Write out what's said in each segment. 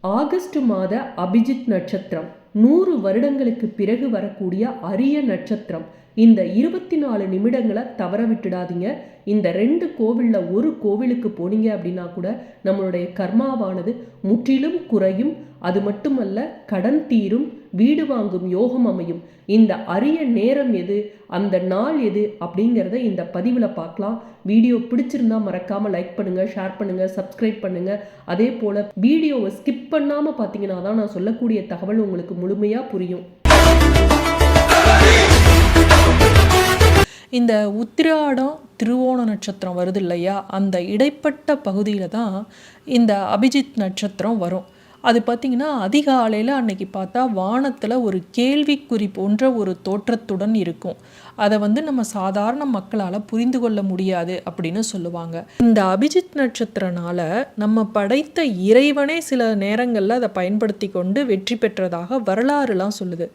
August மாத அபிஜித் நட்சத்திரம். நூறு வருடங்களுக்கு பிறகு வரக்கூடிய அரிய நட்சத்திரம். இந்த இருபத்தி நாலு நிமிடங்களை தவற விட்டுடாதீங்க. இந்த ரெண்டு கோவிலில் ஒரு கோவிலுக்கு போனீங்க அப்படின்னா கூட நம்மளுடைய கர்மாவானது முற்றிலும் குறையும். அது மட்டுமல்ல கடன் தீரும் வீடு வாங்கும் யோகம் அமையும். இந்த அரிய நேரம் எது அந்த நாள் எது அப்படிங்கிறத இந்த பதிவில் பார்க்கலாம். வீடியோ பிடிச்சிருந்தா மறக்காமல் லைக் பண்ணுங்கள் ஷேர் பண்ணுங்கள் சப்ஸ்கிரைப் பண்ணுங்கள் அதே போல் வீடியோவை ஸ்கிப் பண்ணாமல் பார்த்தீங்கன்னா தான் நான் சொல்லக்கூடிய தகவல் உங்களுக்கு முழுமையாக புரியும். இந்த உத்திராடம் திருவோண நட்சத்திரம் வருது இல்லையா? அந்த இடைப்பட்ட பகுதியில் தான் இந்த அபிஜித் நட்சத்திரம் வரும். அது பார்த்திங்கன்னா அதிகாலையில் அன்னைக்கு பார்த்தா வானத்தில் ஒரு கேள்விக்குறி போன்ற ஒரு தோற்றத்துடன் இருக்கும். அதை வந்து நம்ம சாதாரண மக்களால் புரிந்து கொள்ள முடியாது அப்படின்னு சொல்லுவாங்க. இந்த அபிஜித் நட்சத்திரனால நம்ம படைத்த இறைவனே சில நேரங்களில் அதை பயன்படுத்தி கொண்டு வெற்றி பெற்றதாக வரலாறுலாம் சொல்லுது.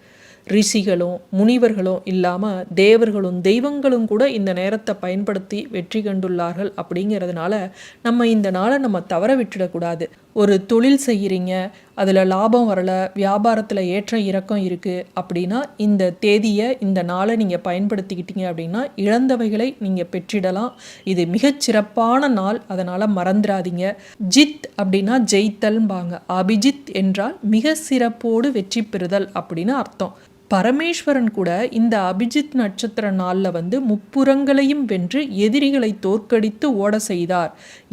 ரிஷிகளும் முனிவர்களும் இல்லாமல் தேவர்களும் தெய்வங்களும் கூட இந்த நேரத்தை பயன்படுத்தி வெற்றி கண்டுள்ளார்கள் அப்படிங்கிறதுனால நம்ம இந்த நாளை நம்ம தவற விட்டுடக்கூடாது. ஒரு தொழில் செய்கிறீங்க அதில் லாபம் வரலை வியாபாரத்தில் ஏற்ற இறக்கம் இருக்குது அப்படின்னா இந்த தேதியை இந்த நாளை நீங்கள் பயன்படுத்திக்கிட்டீங்க அப்படின்னா இழந்தவைகளை நீங்கள் பெற்றிடலாம். இது மிகச்சிறப்பான நாள் அதனால் மறந்துடாதீங்க. ஜித் அப்படின்னா ஜெயித்தல்பாங்க அபிஜித் என்றால் மிக சிறப்போடு வெற்றி பெறுதல் அப்படின்னு அர்த்தம். பரமேஸ்வரன் கூட இந்த அபிஜித் நட்சத்திர நாளில் வந்து முப்புறங்களையும் வென்று எதிரிகளை தோற்கடித்து ஓட செய்தார்.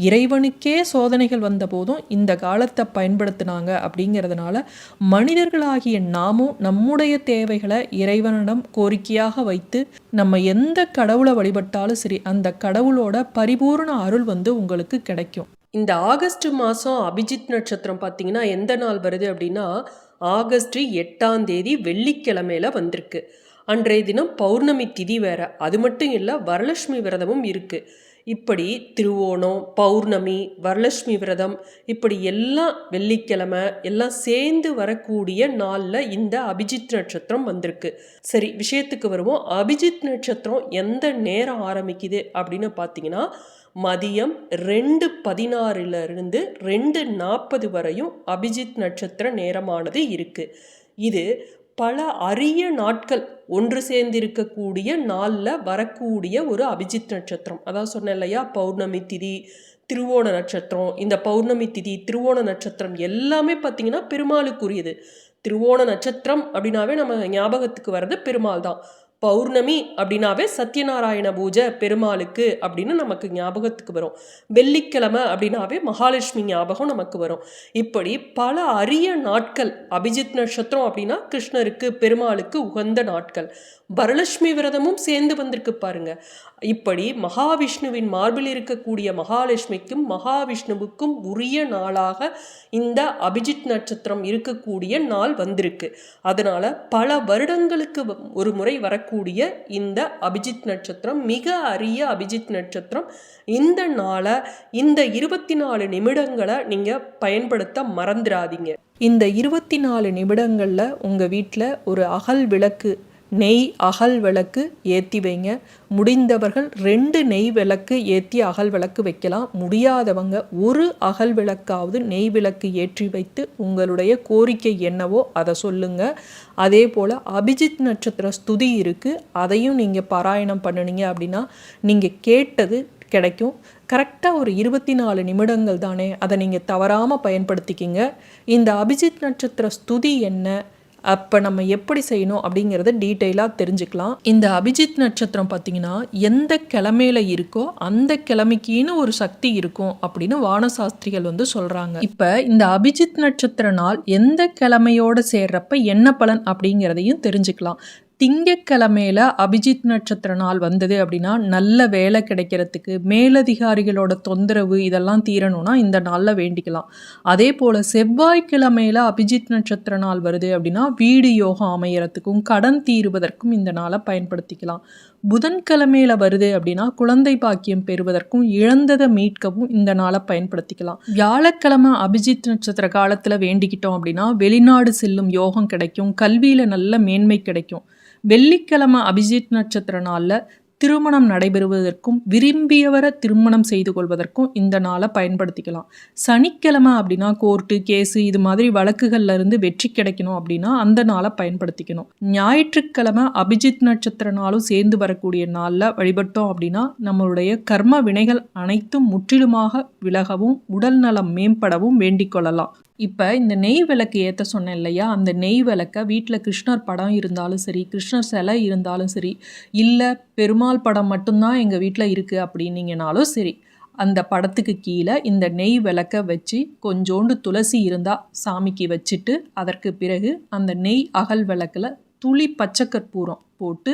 இறைவனுக்கே சோதனைகள் வந்தபோதும் இந்த காலத்தை பயன்படுத்தினாங்க அப்படிங்கிறதுனால மனிதர்களாகிய நாமும் நம்முடைய தேவைகளை இறைவனிடம் கோரிக்கையாக வைத்து நம்ம எந்த கடவுளை வழிபட்டாலும் சரி அந்த கடவுளோட பரிபூர்ண அருள் வந்து உங்களுக்கு கிடைக்கும். இந்த ஆகஸ்ட் மாதம் அபிஜித் நட்சத்திரம் பார்த்தீங்கன்னா எந்த நாள் வருது அப்படின்னா ஆகஸ்ட் எட்டாம் தேதி வெள்ளிக்கிழமையில வந்திருக்கு. அன்றைய தினம் பௌர்ணமி திதி வேற. அது மட்டும் இல்லை வரலட்சுமி விரதமும் இருக்குது இப்படி திருவோணம் பௌர்ணமி வரலட்சுமி விரதம் இப்படி எல்லாம் வெள்ளிக்கிழமை எல்லாம் சேர்ந்து வரக்கூடிய நாளில் இந்த அபிஜித் நட்சத்திரம் வந்திருக்கு. சரி விஷயத்துக்கு வருவோம். அபிஜித் நட்சத்திரம் எந்த நேரம் ஆரம்பிக்குது அப்படின்னு பார்த்தீங்கன்னா மதியம் ரெண்டு பதினாறிலிருந்து ரெண்டு நாற்பது வரையும் அபிஜித் நட்சத்திர நேரமானது இருக்குது இது பல அரிய நாட்கள் ஒன்று சேர்ந்திருக்கக்கூடிய நாளில் வரக்கூடிய ஒரு அபிஜித் நட்சத்திரம். அதான் சொன்னேன் இல்லையா? பௌர்ணமி திதி திருவோண நட்சத்திரம். இந்த பௌர்ணமி திதி திருவோண நட்சத்திரம் எல்லாமே பார்த்திங்கன்னா பெருமாளுக்குரியது. திருவோண நட்சத்திரம் அப்படின்னாவே நம்ம ஞாபகத்துக்கு வர்றது பெருமாள் தான். பௌர்ணமி அப்படின்னாவே சத்யநாராயண பூஜை பெருமாளுக்கு அப்படின்னு நமக்கு ஞாபகத்துக்கு வரும். வெள்ளிக்கிழமை அப்படின்னாவே மகாலட்சுமி ஞாபகம் நமக்கு வரும். இப்படி பல அரிய நாட்கள் அபிஜித் நட்சத்திரம் அப்படின்னா கிருஷ்ணருக்கு பெருமாளுக்கு உகந்த நாட்கள். வரலட்சுமி விரதமும் சேர்ந்து வந்திருக்கு பாருங்க. இப்படி மகாவிஷ்ணுவின் மார்பில் இருக்கக்கூடிய மகாலட்சுமிக்கும் மகாவிஷ்ணுவுக்கும் உரிய நாளாக இந்த அபிஜித் நட்சத்திரம் இருக்கக்கூடிய நாள் வந்திருக்கு. அதனால பல வருடங்களுக்கு ஒரு முறை வரக்கூடிய இந்த அபிஜித் நட்சத்திரம் மிக அரிய அபிஜித் நட்சத்திரம். இந்த நாளை இந்த இருபத்தி நாலு நிமிடங்களை நீங்கள் பயன்படுத்த மறந்துடாதீங்க இந்த இருபத்தி நாலு நிமிடங்களில் உங்கள் வீட்டில் ஒரு அகல் விளக்கு நெய் அகல் விளக்கு ஏற்றி வைங்க. முடிந்தவர்கள் ரெண்டு நெய் விளக்கு ஏற்றி அகல் விளக்கு வைக்கலாம். முடியாதவங்க ஒரு அகல் விளக்காவது நெய் விளக்கு ஏற்றி வைத்து உங்களுடைய கோரிக்கை என்னவோ அதை சொல்லுங்கள் அதே போல் அபிஜித் நட்சத்திர ஸ்துதி இருக்குது அதையும் நீங்கள் பாராயணம் பண்ணினீங்க அப்படின்னா நீங்கள் கேட்டது கிடைக்கும். கரெக்டாக ஒரு இருபத்தி நாலு நிமிடங்கள் தானே. அதை நீங்கள் தவறாமல் பயன்படுத்திக்கிங்க. இந்த அபிஜித் நட்சத்திர ஸ்துதி என்ன? அப்போ நம்ம எப்படி செய்யணும் அப்படிங்கிறத டீட்டெயிலாக தெரிஞ்சுக்கலாம். இந்த அபிஜித் நட்சத்திரம் பார்த்தீங்கன்னா எந்த கிழமையில இருக்கோ அந்த கிழமைக்குன்னு ஒரு சக்தி இருக்கும் அப்படின்னு வானசாஸ்திரிகள் வந்து சொல்கிறாங்க இப்போ இந்த அபிஜித் நட்சத்திர நாள் எந்த கிழமையோடு சேர்றப்ப என்ன பலன் அப்படிங்கிறதையும் தெரிஞ்சுக்கலாம். திங்கக்கிழமையில் அபிஜித் நட்சத்திர நாள் வந்தது அப்படின்னா நல்ல வேலை கிடைக்கிறதுக்கு மேலதிகாரிகளோட தொந்தரவு இதெல்லாம் தீரணும்னா இந்த நாளில் வேண்டிக்கலாம். அதே போல் செவ்வாய்க்கிழமையில் அபிஜித் நட்சத்திர நாள் வருது அப்படின்னா வீடு யோகம் அமையறதுக்கும் கடன் தீருவதற்கும் இந்த நாளை பயன்படுத்திக்கலாம். புதன்கிழமையில் வருது அப்படின்னா குழந்தை பாக்கியம் பெறுவதற்கும் இழந்ததை மீட்கவும் இந்த நாளை பயன்படுத்திக்கலாம். வியாழக்கிழமை அபிஜித் நட்சத்திர காலத்தில் வேண்டிக்கிட்டோம் அப்படின்னா வெளிநாடு செல்லும் யோகம் கிடைக்கும் கல்வியில் நல்ல மேன்மை கிடைக்கும். வெள்ளிக்கிழமை அபிஜித் நட்சத்திர நாளில் திருமணம் நடைபெறுவதற்கும் விரும்பியவரை திருமணம் செய்து கொள்வதற்கும் இந்த நாளை பயன்படுத்திக்கலாம். சனிக்கிழமை அப்படின்னா கோர்ட்டு கேஸு இது மாதிரி வழக்குகள்ல இருந்து வெற்றி கிடைக்கணும் அப்படின்னா அந்த நாளை பயன்படுத்திக்கணும். ஞாயிற்றுக்கிழமை அபிஜித் நட்சத்திர நாளும் சேர்ந்து வரக்கூடிய நாளில் வழிபட்டோம் அப்படின்னா நம்மளுடைய கர்ம வினைகள் அனைத்தும் முற்றிலுமாக விலகவும் உடல் நலம் மேம்படவும் வேண்டிக் கொள்ளலாம். இப்போ இந்த நெய் விளக்கு ஏற்ற சொன்னேன் இல்லையா? அந்த நெய் விளக்கை வீட்டில் கிருஷ்ணர் படம் இருந்தாலும் சரி கிருஷ்ணர் சிலை இருந்தாலும் சரி இல்லை பெருமாள் படம் மட்டும்தான் எங்கள் வீட்டில் இருக்குது அப்படின்னீங்கனாலும் சரி அந்த படத்துக்கு கீழே இந்த நெய் விளக்க வச்சு கொஞ்சோண்டு துளசி இருந்தால் சாமிக்கு வச்சுட்டு அதற்கு பிறகு அந்த நெய் அகல் விளக்கில் துளி பச்சை கற்பூரம் போட்டு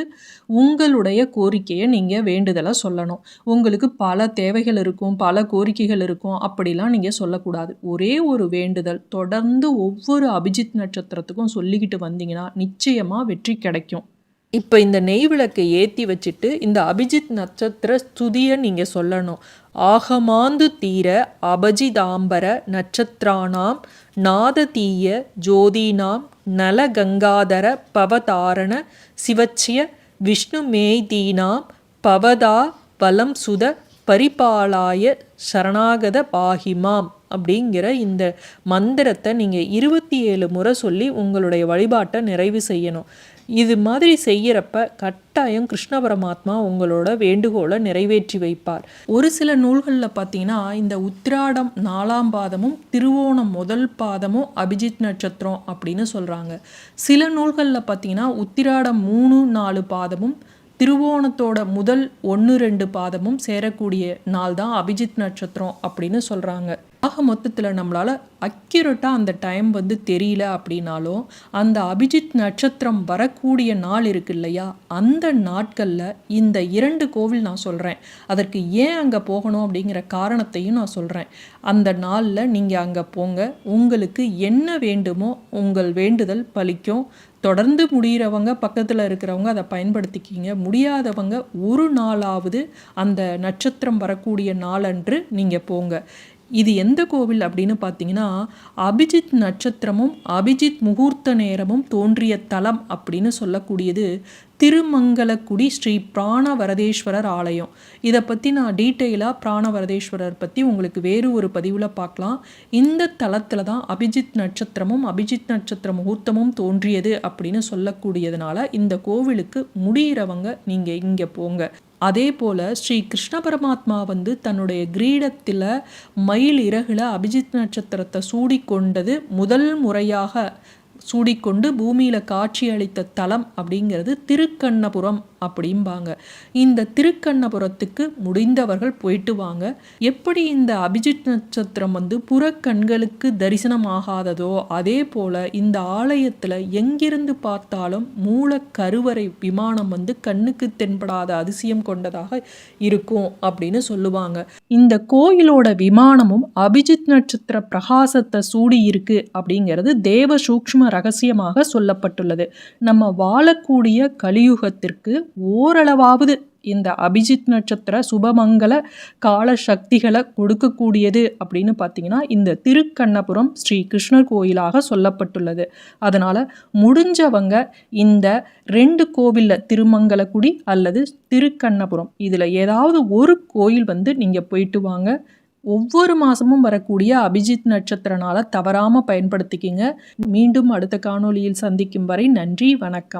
உங்களுடைய கோரிக்கையை நீங்கள் வேண்டுதலை சொல்லணும். உங்களுக்கு பல தேவைகள் இருக்கும் பல கோரிக்கைகள் இருக்கும். அப்படிலாம் நீங்கள் சொல்லக்கூடாது. ஒரே ஒரு வேண்டுதல் தொடர்ந்து ஒவ்வொரு அபிஜித் நட்சத்திரத்துக்கும் சொல்லிக்கிட்டு வந்தீங்கன்னா நிச்சயமாக வெற்றி கிடைக்கும். இப்போ இந்த நெய் விளக்கை ஏற்றி வச்சுட்டு இந்த அபிஜித் நட்சத்திர ஸ்துதியை நீங்கள் சொல்லணும். ஆகமாந்து தீர அபஜிதாம்பர நட்சத்திராணாம் நாததீய ஜோதினாம் நலகங்காதர பவதாரண சிவச்சிய விஷ்ணுமேதீனாம் பவதா வலம் சுத பரிபாலாய சரணாகத பாகிமாம் அப்படிங்கிற இந்த மந்திரத்தை நீங்கள் இருபத்தி ஏழு முறை சொல்லி உங்களுடைய வழிபாட்டை நிறைவு செய்யணும். இது மாதிரி செய்யறப்ப கட்டாயம் கிருஷ்ண பரமாத்மா உங்களோட வேண்டுகோளை நிறைவேற்றி வைப்பார். ஒரு சில நூல்களில் பார்த்தீங்கன்னா இந்த உத்திராடம் நாலாம் பாதமும் திருவோணம் முதல் பாதமும் அபிஜித் நட்சத்திரம் அப்படின்னு சொல்கிறாங்க சில நூல்களில் பார்த்தீங்கன்னா உத்திராடம் மூணு நாலு பாதமும் திருவோணத்தோட முதல் ஒன்று ரெண்டு பாதமும் சேரக்கூடிய நாள் தான் அபிஜித் நட்சத்திரம் அப்படின்னு சொல்கிறாங்க ஆக மொத்தத்தில் நம்மளால் அக்யூரட்டாக அந்த டைம் வந்து தெரியல அப்படின்னாலும் அந்த அபிஜித் நட்சத்திரம் வரக்கூடிய நாள் இருக்கு இல்லையா? அந்த நாட்களில் இந்த இரண்டு கோவில் நான் சொல்கிறேன் அதற்கு ஏன் அங்கே போகணும் அப்படிங்கிற காரணத்தையும் நான் சொல்கிறேன் அந்த நாளில் நீங்கள் அங்கே போங்க. உங்களுக்கு என்ன வேண்டுமோ உங்கள் வேண்டுதல் பலிக்கும். தொடர்ந்து முடிகிறவங்க பக்கத்தில் இருக்கிறவங்க அதை பயன்படுத்திக்கிங்க. முடியாதவங்க ஒரு நாளாவது அந்த நட்சத்திரம் வரக்கூடிய நாளன்று நீங்கள் போங்க. இது எந்த கோவில் அப்படின்னு பார்த்தீங்கன்னா அபிஜித் நட்சத்திரமும் அபிஜித் முகூர்த்த நேரமும் தோன்றிய தலம் அப்படின்னு சொல்லக்கூடியது திருமங்கலக்குடி ஸ்ரீ பிராணவரதேஸ்வரர் ஆலயம். இதை பற்றி நான் டீட்டெயிலாக பிராணவரதேஸ்வரர் பற்றி உங்களுக்கு வேறு ஒரு பதிவில் பார்க்கலாம். இந்த தலத்தில் தான் அபிஜித் நட்சத்திரமும் அபிஜித் நட்சத்திர முகூர்த்தமும் தோன்றியது அப்படின்னு சொல்லக்கூடியதுனால இந்த கோவிலுக்கு முடிகிறவங்க நீங்கள் இங்கே போங்க. அதே போல் ஸ்ரீ கிருஷ்ண பரமாத்மா வந்து தன்னுடைய கிரீடத்தில் மயில் இறகுல அபிஜித் நட்சத்திரத்தை சூடிக்கொண்டது முதல் முறையாக சூடிக்கொண்டு பூமியில் காட்சி அளித்த தலம் அப்படிங்கிறது திருக்கண்ணபுரம் அப்படிம்பாங்க. இந்த திருக்கண்ணபுரத்துக்கு முடிந்தவர்கள் போயிட்டு வாங்க. எப்படி இந்த அபிஜித் நட்சத்திரம் வந்து புறக்கண்களுக்கு தரிசனம் ஆகாததோ அதே போல் இந்த ஆலயத்தில் எங்கிருந்து பார்த்தாலும் மூல கருவறை விமானம் வந்து கண்ணுக்கு தென்படாத அதிசயம் கொண்டதாக இருக்கும் அப்படின்னு சொல்லுவாங்க. இந்த கோயிலோட விமானமும் அபிஜித் நட்சத்திர பிரகாசத்தை சூடி இருக்கு அப்படிங்கிறது தேவ சூக்ஷ்ம ரகசியமாக சொல்லப்பட்டுள்ளது. நம்ம வாழக்கூடிய கலியுகத்திற்கு ஓரளவாவது இந்த அபிஜித் நட்சத்திர சுபமங்கல கால சக்திகளை கொடுக்கக்கூடியது அப்படின்னு பார்த்தீங்கன்னா இந்த திருக்கண்ணபுரம் ஸ்ரீ கிருஷ்ணர் கோயிலாக சொல்லப்பட்டுள்ளது. அதனால் முடிஞ்சவங்க இந்த ரெண்டு கோவிலில் திருமங்கலக்குடி அல்லது திருக்கண்ணபுரம் இதில் ஏதாவது ஒரு கோயில் வந்து நீங்கள் போயிட்டு வாங்க. ஒவ்வொரு மாதமும் வரக்கூடிய அபிஜித் நட்சத்திரனால் தவறாமல் பயன்படுத்திக்கிங்க. மீண்டும் அடுத்த காணொளியில் சந்திக்கும் வரை நன்றி வணக்கம்.